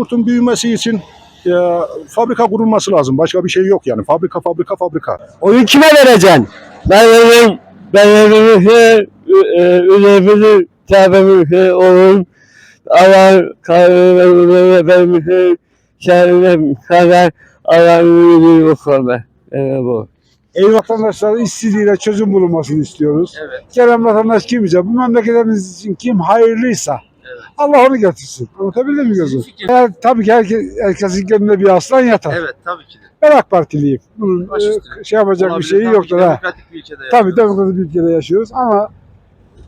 Bayburt'un büyümesi için e, fabrika kurulması lazım. Başka bir şey yok yani. Fabrika, fabrika, fabrika. Oyu kime vereceksin? Ben evim, ben evimi, üzerimi, tebemi, oğlum, Allah kahve vermişim, şerine kadar Allah'ın bir okulda. Evet bu. Ey vatandaşlar işsizliğine çözüm bulunmasını istiyoruz. Evet. Gelen vatandaş kimse, bu memleketimiz için kim hayırlıysa Allah onu getirsin. Anlatabildim mi gözüm? Eğer, tabii ki herkes, herkesin gönlünde bir aslan yatar. Evet tabii ki de. Ben AK Partiliyim. Bunun e, şey yapacak Olabilir, bir şeyi tabii yoktur. ki Ha. Demokratik bir ülkede Tabii yaşıyoruz. demokratik bir ülkede yaşıyoruz ama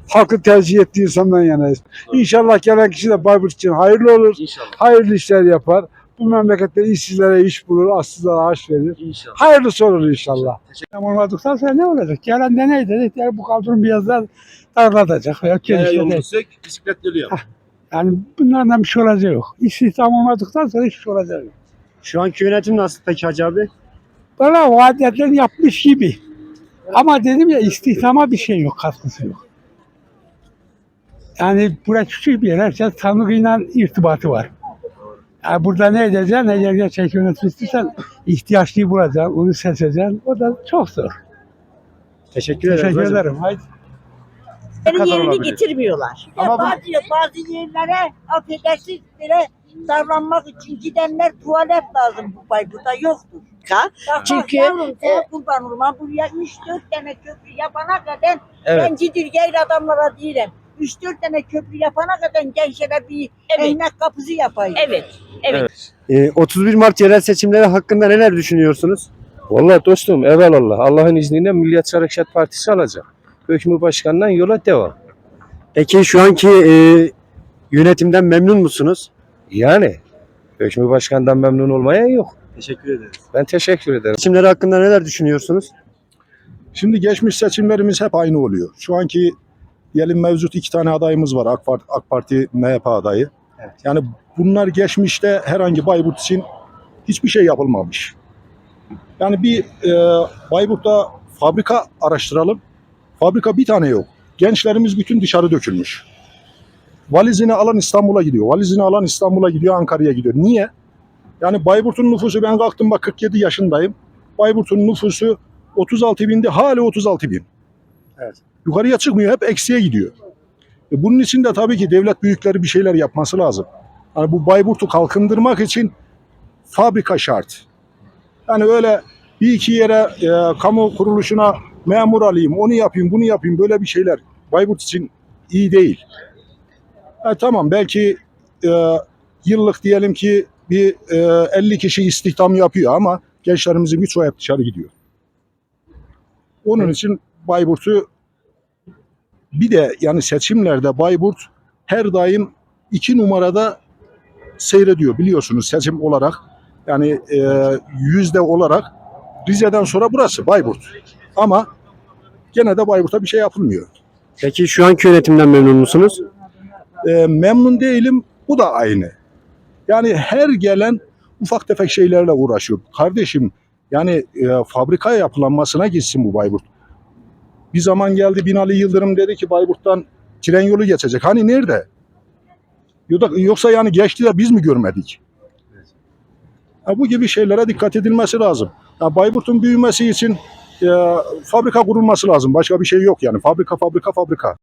halkın tercih ettiği insandan yanayız. İnşallah gelen kişi de Bayburt için hayırlı olur. İnşallah. Hayırlı işler yapar. Bu memlekette işsizlere iş bulur, açsızlara aş verir. İnşallah. Hayırlısı olur inşallah. Tam olmadıktan sonra ne olacak? Gelen de neydi? Dedi, Yani bu kaldırım birazdan darlatacak veya Yaya genişletecek. yolunu bisiklet yap. Yani bunlardan bir şey olacağı yok. İstihdam olmadıktan sonra hiçbir şey olacağı yok. Şu anki yönetim nasıl peki Hacı abi? Bana vaatlerden yapmış gibi. Ama dedim ya istihdama bir şey yok, katkısı yok. Yani burası küçük bir yer. Herkes Tanrı'yla irtibatı var. Yani burada ne edeceksin, ne gerçek yönetim istiyorsan ihtiyaçlıyı bulacaksın, onu seçeceksin. O da çok zor. Teşekkür ederim. Teşekkür ederim. Haydi. Kadar yerini olabilir? getirmiyorlar. Ama bu- bazı, bazı yerlere affedersiniz bile davranmak için gidenler tuvalet lazım bu Bayburt'ta yoktur. Daha Çünkü, yavrum, e, kurban olma buraya 3-4 tane köprü yapana kadar Evet. ben Cidirgeyli adamlara değilim. 3-4 tane köprü yapana kadar gençlere bir Evet. ekmek kapısı yapayım. Evet. Evet. Ee, 31 Mart yerel seçimleri hakkında neler düşünüyorsunuz? Vallahi dostum evelallah Allah'ın izniyle Milliyetçi Hareket Partisi alacak. Hükmü başkanından yola devam. Peki şu anki e, yönetimden memnun musunuz? Yani hükmü başkandan memnun olmayan yok. Teşekkür ederiz. Ben teşekkür ederim. Seçimleri hakkında neler düşünüyorsunuz? Şimdi geçmiş seçimlerimiz hep aynı oluyor. Şu anki diyelim mevcut iki tane adayımız var. AK Parti, AK Parti MHP adayı. Yani bunlar geçmişte herhangi Bayburt için hiçbir şey yapılmamış. Yani bir e, Bayburt'ta fabrika araştıralım. Fabrika bir tane yok. Gençlerimiz bütün dışarı dökülmüş. Valizini alan İstanbul'a gidiyor. Valizini alan İstanbul'a gidiyor, Ankara'ya gidiyor. Niye? Yani Bayburt'un nüfusu ben kalktım bak 47 yaşındayım. Bayburt'un nüfusu 36 bindi hala 36 bin. Evet. Yukarıya çıkmıyor hep eksiye gidiyor. E bunun için de tabii ki devlet büyükleri bir şeyler yapması lazım. Hani bu Bayburt'u kalkındırmak için fabrika şart. Yani öyle bir iki yere e, kamu kuruluşuna memur alayım, onu yapayım, bunu yapayım böyle bir şeyler Bayburt için iyi değil. Ha, tamam belki e, yıllık diyelim ki bir e, 50 kişi istihdam yapıyor ama gençlerimizin birçoğu hep dışarı gidiyor. Onun için Bayburt'u bir de yani seçimlerde Bayburt her daim iki numarada seyrediyor biliyorsunuz seçim olarak. Yani e, yüzde olarak Rize'den sonra burası Bayburt. Ama gene de Bayburt'a bir şey yapılmıyor. Peki şu anki yönetimden memnun musunuz? E, memnun değilim. Bu da aynı. Yani her gelen ufak tefek şeylerle uğraşıyor. Kardeşim yani e, fabrika yapılanmasına gitsin bu Bayburt. Bir zaman geldi Binali Yıldırım dedi ki Bayburt'tan tren yolu geçecek. Hani nerede? Yoksa- Yoksa yani geçti de biz mi görmedik? Ha, bu gibi şeylere dikkat edilmesi lazım. Ya Bayburt'un büyümesi için e, fabrika kurulması lazım. Başka bir şey yok yani. Fabrika, fabrika, fabrika.